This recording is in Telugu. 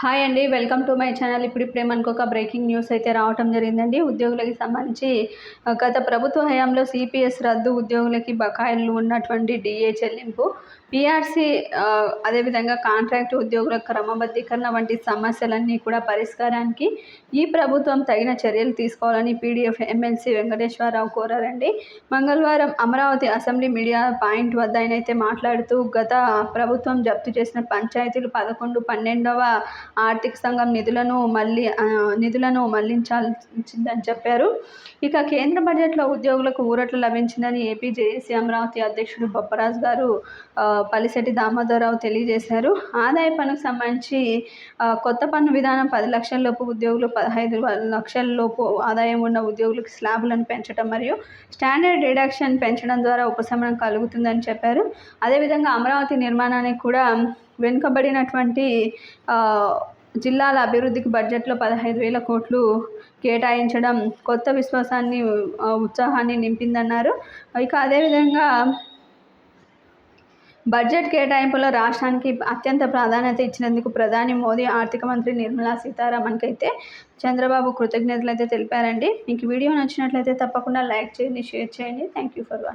హాయ్ అండి వెల్కమ్ టు మై ఛానల్. ఇప్పుడు ఇప్పుడే మనకు ఒక బ్రేకింగ్ న్యూస్ అయితే రావటం జరిగిందండి. ఉద్యోగులకి సంబంధించి గత ప్రభుత్వ హయాంలో సిపిఎస్ రద్దు ఉద్యోగులకి బకాయిలు ఉన్నటువంటి డిఏ చెల్లింపు పిఆర్సీ అదేవిధంగా కాంట్రాక్ట్ ఉద్యోగుల క్రమబద్ధీకరణ వంటి సమస్యలన్నీ కూడా పరిష్కారానికి ఈ ప్రభుత్వం తగిన చర్యలు తీసుకోవాలని పీడీఎఫ్ ఎమ్మెల్సీ వెంకటేశ్వరరావు కోరారండి. మంగళవారం అమరావతి అసెంబ్లీ మీడియా పాయింట్ వద్ద ఆయన అయితే మాట్లాడుతూ గత ప్రభుత్వం జప్తు చేసిన పంచాయతీలు పదకొండు పన్నెండవ ఆర్థిక సంఘం నిధులను మళ్ళీ నిధులను మళ్ళించాల్సిందని చెప్పారు. ఇక కేంద్ర బడ్జెట్లో ఉద్యోగులకు ఊరట్లు లభించిందని ఏపీ జేఏసీ అమరావతి అధ్యక్షుడు బొప్పరాజు గారు పలిశెట్టి దామోదరరావు తెలియజేశారు. ఆదాయ పన్నుకు సంబంధించి కొత్త పన్ను విధానం పది లక్షల లోపు ఉద్యోగులు పదహైదు లక్షల లోపు ఆదాయం ఉన్న ఉద్యోగులకు స్లాబులను పెంచడం మరియు స్టాండర్డ్ డిడక్షన్ పెంచడం ద్వారా ఉపశమనం కలుగుతుందని చెప్పారు. అదేవిధంగా అమరావతి నిర్మాణానికి కూడా వెనుకబడినటువంటి జిల్లాల అభివృద్ధికి బడ్జెట్లో పదహైదు వేల కోట్లు కేటాయించడం కొత్త విశ్వాసాన్ని ఉత్సాహాన్ని నింపిందన్నారు. ఇక అదేవిధంగా బడ్జెట్ కేటాయింపులో రాష్ట్రానికి అత్యంత ప్రాధాన్యత ఇచ్చినందుకు ప్రధాని మోదీ ఆర్థిక మంత్రి నిర్మలా సీతారామన్కి అయితే చంద్రబాబు కృతజ్ఞతలు అయితే తెలిపారండి. మీకు వీడియో నచ్చినట్లయితే తప్పకుండా లైక్ చేయండి షేర్ చేయండి. Thank you for watching